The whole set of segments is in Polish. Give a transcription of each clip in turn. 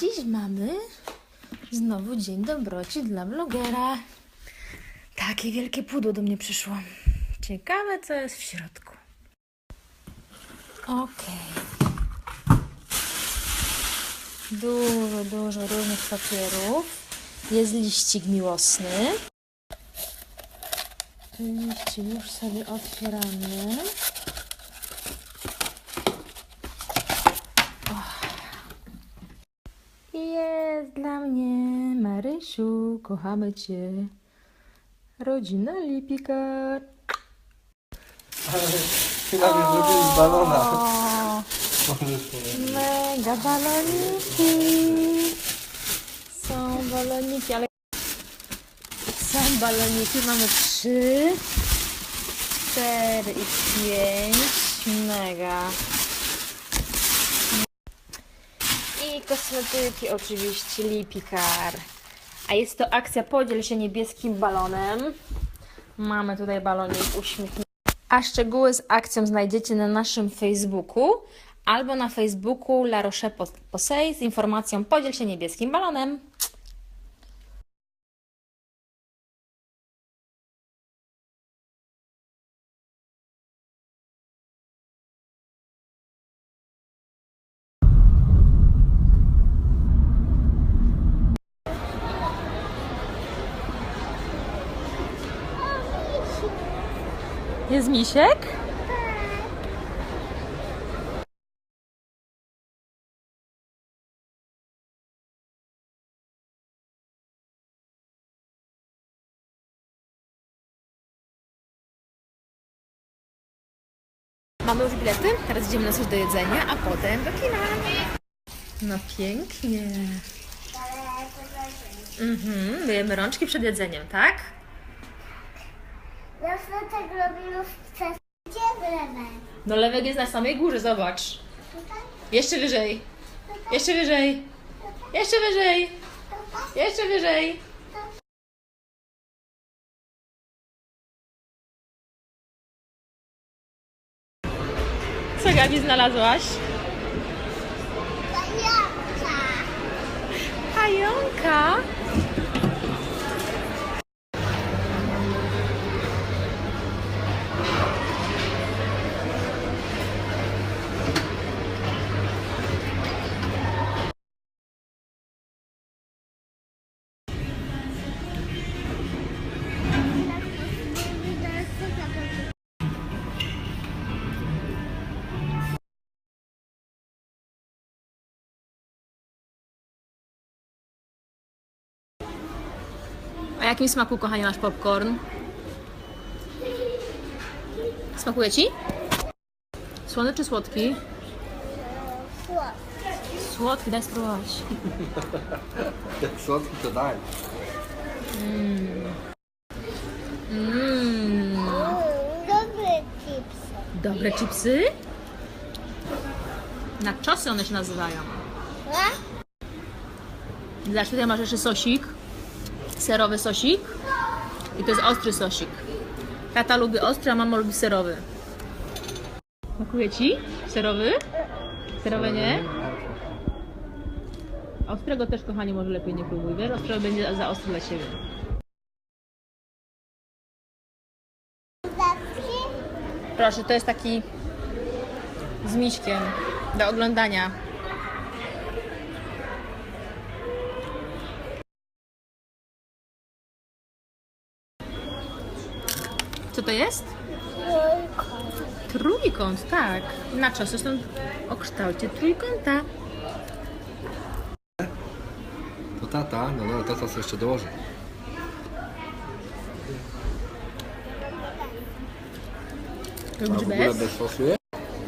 dziś mamy znowu dzień dobroci dla vlogera. Takie wielkie pudło do mnie przyszło. Ciekawe, co jest w środku. Okej. Dużo, dużo różnych papierów. Jest liścik miłosny. Liścik już sobie otwieramy. Jest dla mnie, Marysiu, kochamy Cię. Rodzina Lipika. Ale chyba mi zrobili z balona. Mega baloniki. Są baloniki, ale są baloniki. Mamy trzy, cztery i pięć. Mega. I kosmetyki oczywiście Lipikar. A jest to akcja Podziel się niebieskim balonem. Mamy tutaj balonik uśmiechnięty. A szczegóły z akcją znajdziecie na naszym Facebooku albo na Facebooku La Roche Posay z informacją Podziel się niebieskim balonem. Jest misiek? Mamy już bilety, teraz idziemy na coś do jedzenia, a potem do kina. No pięknie. Mhm, myjemy rączki przed jedzeniem, tak? Zawsze tak robimy przez gdzie lewe? No lewek jest na samej górze, zobacz. Jeszcze wyżej. Jeszcze wyżej. Jeszcze wyżej. Jeszcze wyżej. Co Gabi znalazłaś? Pająka. Pająka. Jakim smaku, kochanie, masz popcorn? Smakuje ci? Słony czy słodki? Słodki, daj spróbować. Jak słodki to daj. Mmm, Dobry chips. dobre chipsy? Na czosy one się nazywają. A? Zobacz, tutaj masz jeszcze sosik. Serowy sosik. I to jest ostry sosik. Tata lubi ostry, a mama lubi serowy. Smakuje ci? Serowy? Serowe nie? Ostrego też, kochanie, może lepiej nie próbuj, wiesz? Ostry będzie za ostry dla Ciebie. Proszę, to jest taki z miśkiem do oglądania. To jest? Trójkąt, tak. Na czasy są o kształcie trójkąta. To tata, no no, tata co jeszcze dołoży. A Lubisz w ogóle bez? bez sosu jest?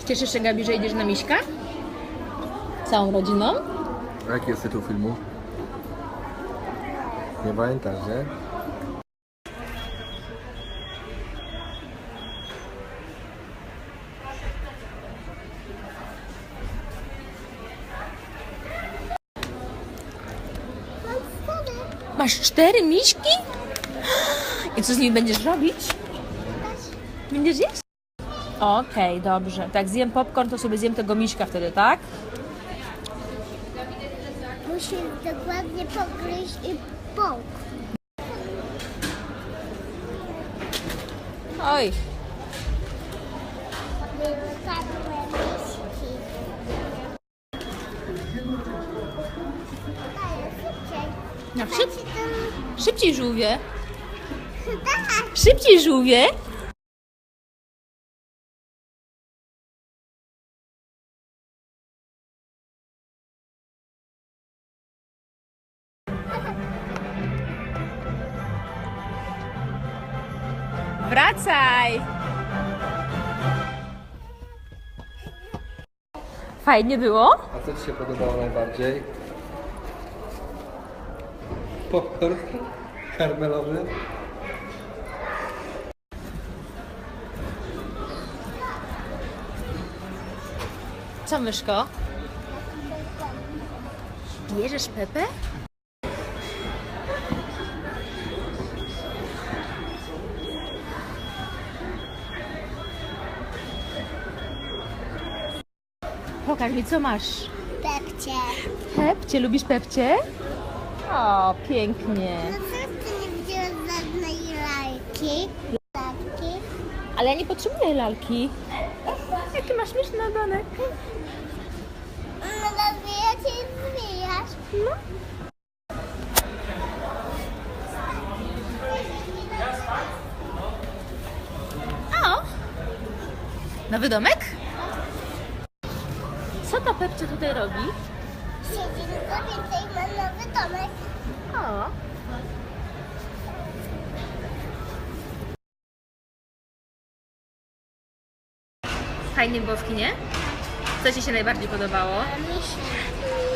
Cieszysz się, Gabi, że idziesz na miśka? Całą rodziną? A jaki jest tytuł filmu? Nie pamiętasz, nie? Masz cztery miśki? I co z nimi będziesz robić? Będziesz jeść? Okej, dobrze. Tak, zjem popcorn, to sobie zjem tego miśka wtedy, tak? musisz dokładnie pogryźć i połk. Oj, Wypadły liści. No szyb, szybciej żółwie. Tak. Szybciej żółwie. Wracaj! Fajnie było? A co Ci się podobało najbardziej? Popcorn karmelowy. Co, myszko? Bierzesz Pepę? Pokaż mi, co masz. Pepcie. Pepcie, lubisz Pepcie? O, pięknie. No co ty nie wziąłeś żadnej lajki? Lajki? Ale ja nie potrzebuję lalki. Jaki masz śmieszny ogonek. No rozwijacie i zwijasz. No. O! Nowy domek? Co ta Pepcia tutaj robi? Siedzi tylko więcej ma nowy domek. O! Fajnie było w kinie? Co Ci się najbardziej podobało? Misiek.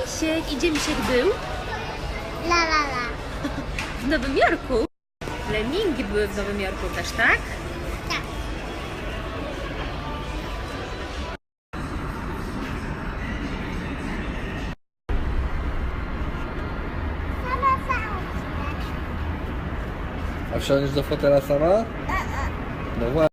Misiek, i gdzie Misiek był? La la la. W Nowym Jorku. Lemingi były w Nowym Jorku też, tak? Wsiądziesz do fotela sama? No właśnie.